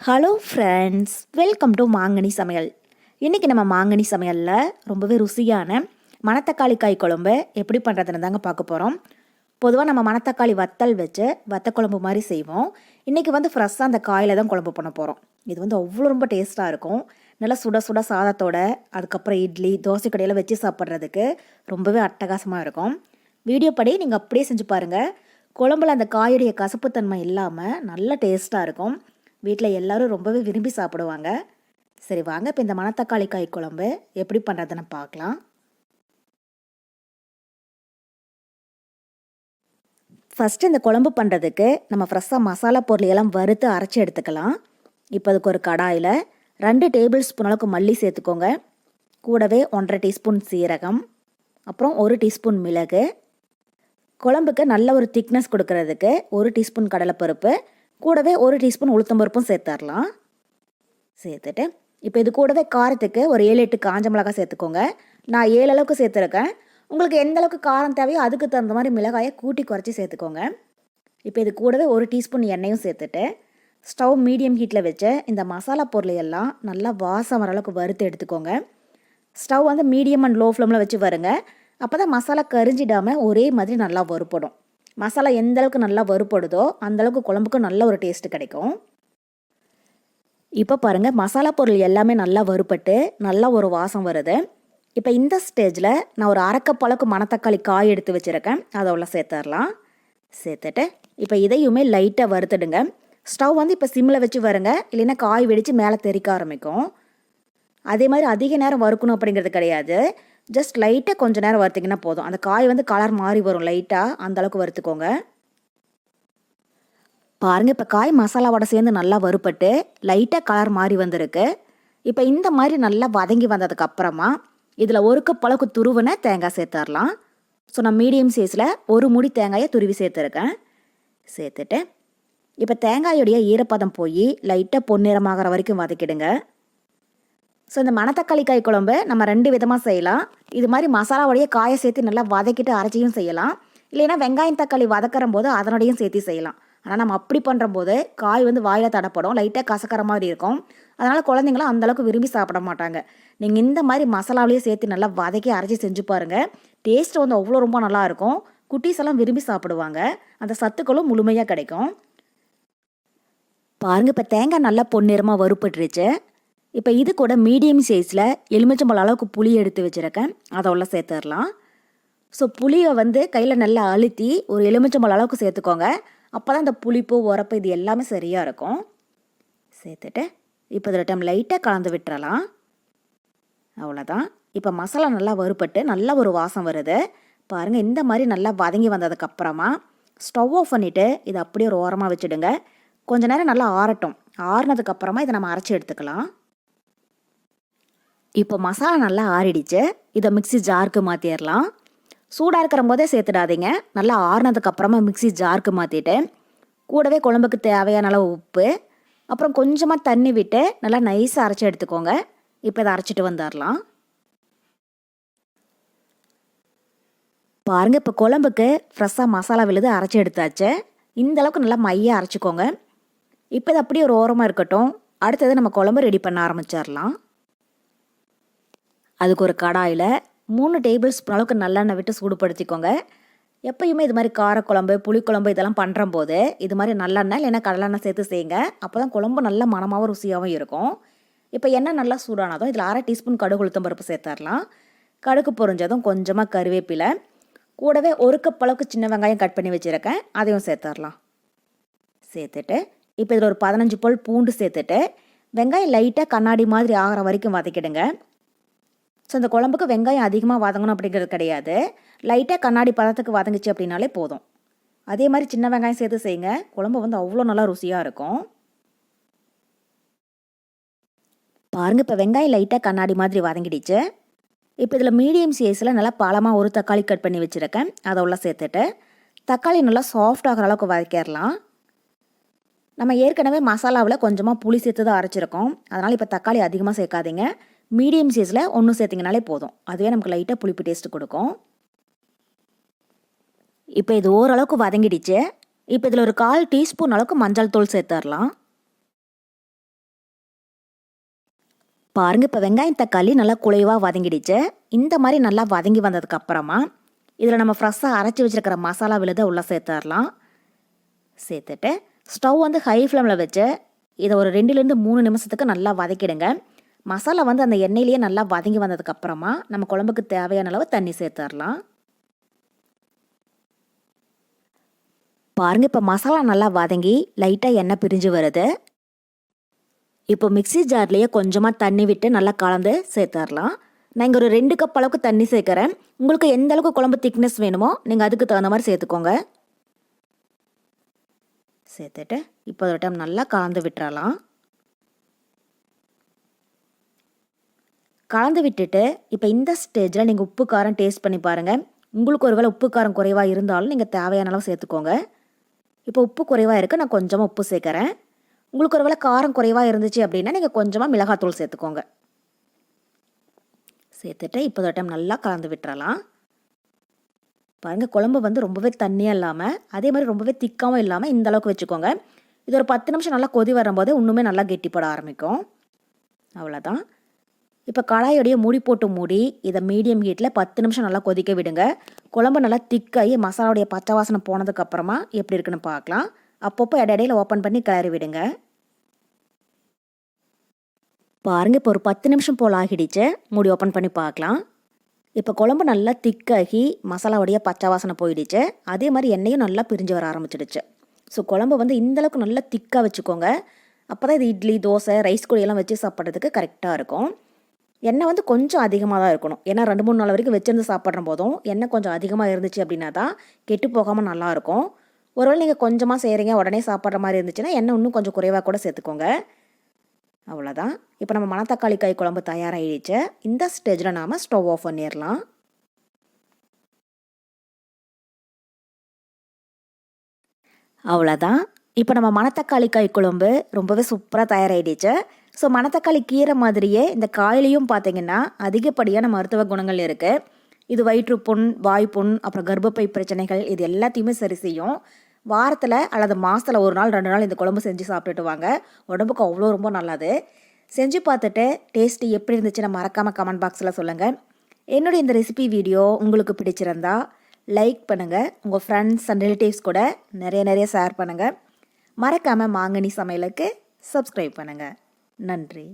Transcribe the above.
Hello friends welcome to மாங்கனி சமையல். இன்றைக்கி நம்ம மாங்கனி சமையலில் ரொம்பவே ருசியான மணத்தக்காளி காய் குழம்பு எப்படி பண்ணுறதுன்னு தாங்க பார்க்க போகிறோம் பொதுவாக நம்ம மணத்தக்காளி வத்தல் வச்சு வத்த குழம்பு மாதிரி செய்வோம். இன்றைக்கி வந்து ஃப்ரெஷ்ஷாக அந்த காயில் தான் குழம்பு பண்ண போகிறோம் இது வந்து அவ்வளோ ரொம்ப டேஸ்ட்டாக இருக்கும். நல்லா சுட சுட சாதத்தோட அதுக்கப்புறம் இட்லி தோசை கடையில் வச்சு சாப்பிட்றதுக்கு ரொம்பவே அட்டகாசமாக இருக்கும். வீடியோ படி நீங்கள் அப்படியே செஞ்சு பாருங்கள் குழம்புல அந்த காயுடைய கசப்புத்தன்மை இல்லாமல் நல்ல டேஸ்ட்டாக இருக்கும். வீட்டில் எல்லோரும் ரொம்பவே விரும்பி சாப்பிடுவாங்க. சரி வாங்க இப்போ இந்த மணத்தக்காளி காய் குழம்பு எப்படி பண்ணுறதுன்னு பார்க்கலாம். ஃபஸ்ட்டு இந்த குழம்பு பண்ணுறதுக்கு நம்ம ஃப்ரெஷ்ஷாக மசாலா பொருளையெல்லாம் வறுத்து அரைச்சி எடுத்துக்கலாம். இப்போ அதுக்கு ஒரு கடாயில் ரெண்டு டேபிள் ஸ்பூன் அளவுக்கு மல்லி சேர்த்துக்கோங்க. கூடவே ஒன்றரை டீஸ்பூன் சீரகம் அப்புறம் ஒரு டீஸ்பூன் மிளகு. குழம்புக்கு நல்ல ஒரு திக்னஸ் கொடுக்கறதுக்கு ஒரு டீஸ்பூன் கடலைப்பருப்பு கூடவே ஒரு டீஸ்பூன் உளுத்தம்பருப்பும் சேர்த்துடலாம் சேர்த்துட்டு இப்போ இது கூடவே காரத்துக்கு ஒரு ஏழு எட்டு காஞ்ச மிளகாய் சேர்த்துக்கோங்க. நான் ஏழு அளவுக்கு சேர்த்துருக்கேன். உங்களுக்கு எந்த அளவுக்கு காரம் தேவையோ அதுக்கு தகுந்த மாதிரி மிளகாயை கூட்டி குறைச்சி சேர்த்துக்கோங்க. இப்போ இது கூடவே ஒரு டீஸ்பூன் எண்ணெயும் சேர்த்துட்டு ஸ்டவ் மீடியம் ஹீட்டில் வச்சு இந்த மசாலா பொருளையெல்லாம் நல்லா வாசம் வர அளவுக்கு வறுத்து எடுத்துக்கோங்க. ஸ்டவ் வந்து மீடியம் அண்ட் லோ ஃப்ளேமில் வச்சு வருங்க. அப்போ தான் மசாலா கரிஞ்சிடாமல் ஒரே மாதிரி நல்லா வறுப்படும் மசாலா எந்த அளவுக்கு நல்லா வறுப்படுதோ அந்தளவுக்கு குழம்புக்கு நல்ல ஒரு டேஸ்ட்டு கிடைக்கும். இப்போ பாருங்கள் மசாலா பொருள் எல்லாமே நல்லா வறுப்பட்டு நல்லா ஒரு வாசம் வருது. இப்போ இந்த ஸ்டேஜில் நான் ஒரு அரைக்கப்பழக்கு மணத்தக்காளி காய் எடுத்து வச்சுருக்கேன். அதை உள்ள சேர்த்துடலாம். சேர்த்துட்டு இப்போ இதையுமே லைட்டாக வறுத்துடுங்க. ஸ்டவ் வந்து இப்போ சிம்மில் வச்சு வருங்க. இல்லைன்னா காய் வெடித்து மேலே தெறிக்க ஆரம்பிக்கும். அதே மாதிரி அதிக நேரம் வறுக்கணும் அப்படிங்கிறது கிடையாது. ஜஸ்ட் லைட்டாக கொஞ்சம் நேரம் வறுத்திங்கன்னா போதும். அந்த காய் வந்து கலர் மாறி வரும் லைட்டாக அந்தளவுக்கு வறுத்துக்கோங்க. பாருங்கள் இப்போ காய் மசாலாவோட சேர்ந்து நல்லா வறுப்பட்டு லைட்டாக கலர் மாறி வந்திருக்கு. இப்போ இந்த மாதிரி நல்லா வதங்கி வந்ததுக்கப்புறமா இதில் ஒரு கப் அளவுக்கு துருவின தேங்காய் சேர்த்துடலாம். ஸோ நான் மீடியம் சைஸில் ஒரு முடி தேங்காயை துருவி சேர்த்துருக்கேன். சேர்த்துட்டு இப்போ தேங்காயோடைய ஈரப்பதம் போய் லைட்டாக பொன்னிறமாகிற வரைக்கும் வதக்கிடுங்க. ஸோ இந்த மணத்தக்காளி காய் குழம்பு நம்ம ரெண்டு விதமாக செய்யலாம். இது மாதிரி மசாலாவோடைய காயை சேர்த்து நல்லா வதக்கிட்டு அரைச்சியும் செய்யலாம். இல்லைன்னா வெங்காயம் தக்காளி வதக்கிற போது அதனோடையும் சேர்த்து செய்யலாம். ஆனால் நம்ம அப்படி பண்ணுற போது காய் வந்து வாயில் தடப்படும். லைட்டாக கசக்கிற மாதிரி இருக்கும். அதனால் குழந்தைங்களும் அந்தளவுக்கு விரும்பி சாப்பிட மாட்டாங்க. நீங்கள் இந்த மாதிரி மசாலாவிலேயே சேர்த்து நல்லா வதக்கி அரைச்சி செஞ்சு பாருங்கள் டேஸ்ட் வந்து அவ்வளோ ரொம்ப நல்லாயிருக்கும் குட்டீஸ் எல்லாம் விரும்பி சாப்பிடுவாங்க. அந்த சத்துக்களும் முழுமையாக கிடைக்கும். பாருங்கள் இப்போ தேங்காய் நல்லா பொன்னிறமாக வறுப்பட்டுருச்சு இப்போ இது கூட மீடியம் சைஸில் எலுமிச்சம்பழம் அளவுக்கு புளி எடுத்து வச்சுருக்கேன். அதை உள்ள சேர்த்துடலாம். ஸோ புளியை வந்து கையில் நல்லா அழுத்தி ஒரு எலுமிச்சம்பழம் அளவுக்கு சேர்த்துக்கோங்க. அப்போ தான் இந்த புளிப்பு உரப்பு இது எல்லாமே சரியாக இருக்கும். சேர்த்துட்டு இப்போ இதில் டைம் லைட்டாக கலந்து விட்டுறலாம். அவ்வளோதான் இப்போ மசாலா நல்லா வறுப்பட்டு நல்லா ஒரு வாசம் வருது. பாருங்கள் இந்த மாதிரி நல்லா வதங்கி வந்ததுக்கப்புறமா ஸ்டவ் ஆஃப் பண்ணிவிட்டு இதை அப்படியே ஒரு ஓரமாக வச்சுடுங்க. கொஞ்ச நேரம் நல்லா ஆறட்டும். ஆறுனதுக்கப்புறமா இதை நம்ம அரைச்சி எடுத்துக்கலாம். இப்போ மசாலா நல்லா ஆறிடுச்சு. இதை மிக்சி ஜாருக்கு மாற்றிடலாம் சூடாக இருக்கிற போதே சேர்த்துடாதீங்க. நல்லா ஆறுனதுக்கப்புறமா மிக்சி ஜாருக்கு மாற்றிட்டு கூடவே குழம்புக்கு தேவையான அளவு உப்பு. அப்புறம் கொஞ்சமாக தண்ணி விட்டு நல்லா நைஸாக அரைச்சி எடுத்துக்கோங்க. இப்போ இதை அரைச்சிட்டு வந்துடலாம். பாருங்கள் இப்போ குழம்புக்கு ஃப்ரெஷ்ஷாக மசாலா விழுது அரைச்சி எடுத்தாச்சு. இந்த அளவுக்கு நல்லா மையாக அரைச்சிக்கோங்க. இப்போ இது அப்படியே ஒரு ஓரமாக இருக்கட்டும். அடுத்தது நம்ம குழம்பு ரெடி பண்ண ஆரம்பிச்சிடலாம். அதுக்கு ஒரு கடாயில் மூணு டேபிள் ஸ்பூன் அளவுக்கு நல்லெண்ணெய் விட்டு சூடுபடுத்திக்கோங்க. எப்பயுமே இது மாதிரி காரக்குழம்பு புளிக்குழம்பு இதெல்லாம் பண்ணுற போது இது மாதிரி நல்லெண்ணெய் இல்லைன்னா கடலெண்ணெய் சேர்த்து செய்யுங்க. அப்போ தான் குழம்பு நல்ல மனமாகவும் ருசியாகவும் இருக்கும். இப்போ எண்ணெய் நல்லா சூடானதும் இதில் அரை டீஸ்பூன் கடுகு உளுத்தம் பருப்பு சேர்த்துடலாம் கடுகு பொறிஞ்சதும் கொஞ்சமாக கருவேப்பிலை. கூடவே ஒரு கப் அளவுக்கு சின்ன வெங்காயம் கட் பண்ணி வச்சுருக்கேன். அதையும் சேர்த்துடலாம் சேர்த்துட்டு இப்போ இதில் ஒரு பதினஞ்சு பல் பூண்டு சேர்த்துட்டு வெங்காயம் லைட்டாக கண்ணாடி மாதிரி ஆகிற வரைக்கும் வதக்கிடுங்க. ஸோ இந்த குழம்புக்கு வெங்காயம் அதிகமாக வதங்கணும் அப்படிங்கிறது கிடையாது. லைட்டாக கண்ணாடி பதத்துக்கு வதங்கிச்சு அப்படின்னாலே போதும். அதே மாதிரி சின்ன வெங்காயம் சேர்த்து செய்யுங்க. குழம்பு வந்து அவ்வளோ நல்லா ருசியாக இருக்கும். பாருங்கள் இப்போ வெங்காயம் லைட்டாக கண்ணாடி மாதிரி வதங்கிடுச்சு. இப்போ இதில் மீடியம் சைஸில் நல்லா பழமாக ஒரு தக்காளி கட் பண்ணி வச்சுருக்கேன். அதை உள்ள சேர்த்துட்டு தக்காளி நல்லா சாஃப்ட் ஆகிற அளவுக்கு வதக்கிடலாம். நம்ம ஏற்கனவே மசாலாவில் கொஞ்சமாக புளி சேர்த்து தான் அரைச்சிருக்கோம். அதனால் இப்போ தக்காளி அதிகமாக சேர்க்காதீங்க. மீடியம் சைஸில் ஒன்று சேர்த்திங்கனாலே போதும். அதுவே நமக்கு லைட்டாக புளிப்பு டேஸ்ட்டு கொடுக்கும். இப்போ இது ஓரளவுக்கு வதங்கிடுச்சு. இப்போ இதில் ஒரு கால் டீஸ்பூன் அளவுக்கு மஞ்சள் தூள் சேர்த்துடலாம் பாருங்கள் இப்போ வெங்காயம் தக்காளி நல்லா குழைவாக வதங்கிடுச்சு. இந்த மாதிரி நல்லா வதங்கி வந்ததுக்கு அப்புறமா இதில் நம்ம ஃப்ரெஷ்ஷாக அரைச்சி வச்சுருக்கிற மசாலா விழுத உள்ளே சேர்த்துடலாம் சேர்த்துட்டு ஸ்டவ் வந்து ஹை ஃப்ளேமில் வச்சு இதை ஒரு ரெண்டுலேருந்து மூணு நிமிஷத்துக்கு நல்லா வதக்கிடுங்க. மசாலா வந்து அந்த எண்ணெயிலேயே நல்லா வதங்கி வந்ததுக்கப்புறமா நம்ம குழம்புக்கு தேவையான அளவு தண்ணி சேர்த்துடலாம். பாருங்கள் இப்போ மசாலா நல்லா வதங்கி லைட்டாக எண்ணெய் பிரிஞ்சு வருது. இப்போ மிக்ஸி ஜார்லேயே கொஞ்சமாக தண்ணி விட்டு நல்லா கலந்து சேர்த்துடலாம். நான் இங்கே ஒரு ரெண்டு கப் அளவுக்கு தண்ணி சேர்க்குறேன். உங்களுக்கு எந்த அளவுக்கு குழம்பு திக்னஸ் வேணுமோ நீங்கள் அதுக்கு தகுந்த மாதிரி சேர்த்துக்கோங்க. சேர்த்துட்டு இப்போ ஒரு டைம் நல்லா கலந்து விட்டுறலாம். கலந்து விட்டுட்டு இப்போ இந்த ஸ்டேஜில் நீங்கள் உப்பு காரம் டேஸ்ட் பண்ணி பாருங்கள் உங்களுக்கு ஒருவேளை உப்பு காரம் குறைவாக இருந்தாலும் நீங்கள் தேவையான அளவு சேர்த்துக்கோங்க. இப்போ உப்பு குறைவாக இருக்குது நான் கொஞ்சமாக உப்பு சேர்க்குறேன். உங்களுக்கு ஒருவேளை காரம் குறைவாக இருந்துச்சு அப்படின்னா நீங்கள் கொஞ்சமாக மிளகாத்தூள் சேர்த்துக்கோங்க. சேர்த்துட்டு இப்போ டைம் நல்லா கலந்து விட்டுறலாம். பாருங்கள் குழம்பு வந்து ரொம்பவே தண்ணியாக இல்லாமல் அதே மாதிரி ரொம்பவே திக்காகவும் இல்லாமல் இந்த அளவுக்கு வச்சுக்கோங்க. இது ஒரு பத்து நிமிஷம் நல்லா கொதி வரும்போது இன்னுமே நல்லா கெட்டிப்பட ஆரம்பிக்கும். அவ்வளோதான் இப்போ கடாயோடைய மூடி போட்டு மூடி இதை மீடியம் ஹீட்டில் பத்து நிமிஷம் நல்லா கொதிக்க விடுங்க. குழம்பு நல்லா திக்காகி மசாலாவுடைய பச்சை வாசனை போனதுக்கப்புறமா எப்படி இருக்குன்னு பார்க்கலாம். அப்பப்போ இடையில ஓப்பன் பண்ணி கிளறி விடுங்க. பாருங்கள் இப்போ ஒரு பத்து நிமிஷம் போல் ஆகிடுச்சு. மூடி ஓப்பன் பண்ணி பார்க்கலாம். இப்போ குழம்பு நல்லா திக்காகி மசாலாவுடைய பச்சை வாசனை போயிடுச்சு. அதே மாதிரி எண்ணெயும் நல்லா பிரிஞ்சு வர ஆரம்பிச்சிடுச்சு. ஸோ குழம்பு வந்து இந்தளவுக்கு நல்லா திக்காக வச்சுக்கோங்க. அப்போ தான் இது இட்லி தோசை ரைஸ் கூடையெல்லாம் வச்சு சாப்பிட்றதுக்கு கரெக்டாக இருக்கும். எண்ணெய் வந்து கொஞ்சம் அதிகமாக தான் இருக்கணும். ஏன்னா ரெண்டு மூணு நாள் வரைக்கும் வச்சிருந்து சாப்பிட்ற போதும் எண்ணெய் கொஞ்சம் அதிகமாக இருந்துச்சு அப்படின்னா தான் கெட்டு போகாமல் நல்லாயிருக்கும் ஒருவேளை நீங்கள் கொஞ்சமாக செய்கிறீங்க உடனே சாப்பிட்ற மாதிரி இருந்துச்சுன்னா எண்ணெய் இன்னும் கொஞ்சம் குறைவாக கூட சேர்த்துக்கோங்க. அவ்வளோதான் இப்போ நம்ம மணத்தக்காளி காய் குழம்பு தயாராகிடுச்சு இந்த ஸ்டேஜில் நாம் ஸ்டவ் ஆஃப் பண்ணிடலாம். அவ்வளோதான் இப்போ நம்ம மணத்தக்காளி காய் குழம்பு ரொம்பவே சூப்பராக தயாராகிடுச்சு ஸோ மணத்தக்காளி கீரை மாதிரியே இந்த காயிலையும் பார்த்தீங்கன்னா அதிகப்படியான மருத்துவ குணங்கள் இருக்குது இது வயிற்றுப்புண் வாய்ப்புண் அப்புறம் கர்ப்பப்பை பிரச்சனைகள் இது எல்லாத்தையுமே சரி செய்யும். வாரத்தில் அல்லது மாதத்தில் ஒரு நாள் ரெண்டு நாள் இந்த குழம்பு செஞ்சு சாப்பிட்டுட்டு வாங்க. உடம்புக்கு அவ்வளோ ரொம்ப நல்லது. செஞ்சு பார்த்துட்டு டேஸ்ட்டு எப்படி இருந்துச்சுன்னு மறக்காமல் கமெண்ட் பாக்ஸில் சொல்லுங்கள் என்னுடைய இந்த ரெசிபி வீடியோ உங்களுக்கு பிடிச்சிருந்தா லைக் பண்ணுங்கள் உங்கள் ஃப்ரெண்ட்ஸ் அண்ட் ரிலேட்டிவ்ஸ் கூட நிறைய நிறைய ஷேர் பண்ணுங்கள் மறக்காமல் மாங்கனி சமையலுக்கு சப்ஸ்கிரைப் பண்ணுங்கள் நன்றி.